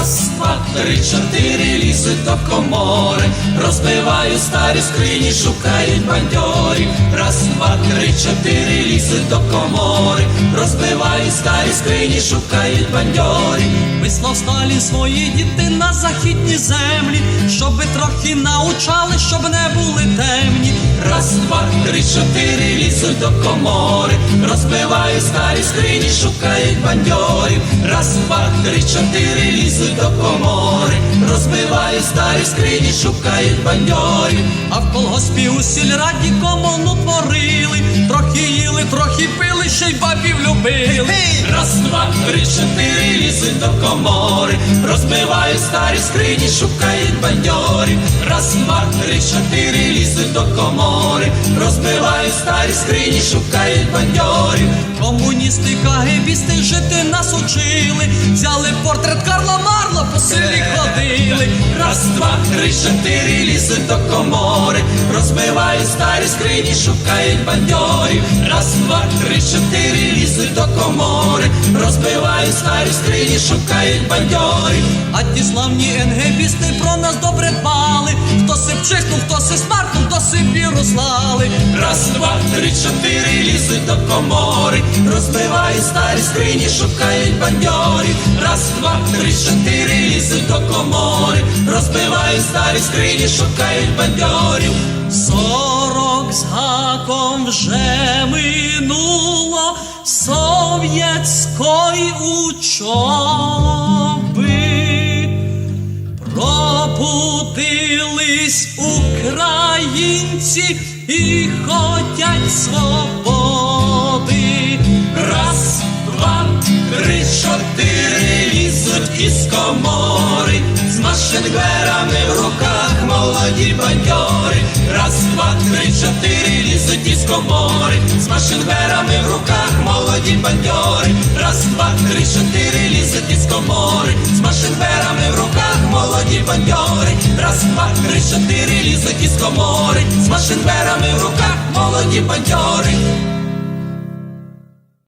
Раз, два, три, чотири, лізуть до комори, розбивають старі скрині, шукають бандьорів. Раз, два, три, чотири, лізуть до комори, розбивають старі скрині, шукають бандьорів. Вислав сталі свої діти на західні землі, щоби трохи научали, щоб не були темні. Раз, два, три, чотири, лізуть до комори, розбивають старі скрині, шукають бандьорів. Раз, два, три, чотири, лізуть до комори, розбивають старі скрині, шукають бандьорів. А в колгоспі у сільраді комону творили, трохи їли, трохи пили, ще й бабів любили. Раз, два, три, чотири, лізуть до комори, розбивають старі скрині, шукають бандьорів. Раз, два, три, чотири, до комори, розбивають старі скрині, шукають бандьорів. Комуністи, кагебісти жити нас учили, взяли портрет Карла Марла, по селі ходили. Раз, два, три, чотири, лізуть до комори, розбивають старі скрині, шукають бандьорів. Раз, два, три, чотири, лізуть до комори, розбивають старі скрині, шукають бандьорів. А ті славні енгебісти про нас смаркнув, хто си віру слали. Раз, два, три, чотири, лізуть до комори, розбивають старі скрині, шукають бандьорів. Раз, два, три, чотири, лізуть до комори, розбивають старі скрині, шукають бандьорів. Сорок з гаком вже минуло совєтської учоби. Українці і хотять свободи. Раз, два, три, чотири, лізуть із комори, з машингверами в руках молоді бандьори. Раз, два, три, чотири, лізуть із комори, з машингверами в руках молоді бандьори. Раз, два, три, чотири, лізуть із комори, два, три, чотири, лізуть із комори, з машинберами в руках молоді бандьори.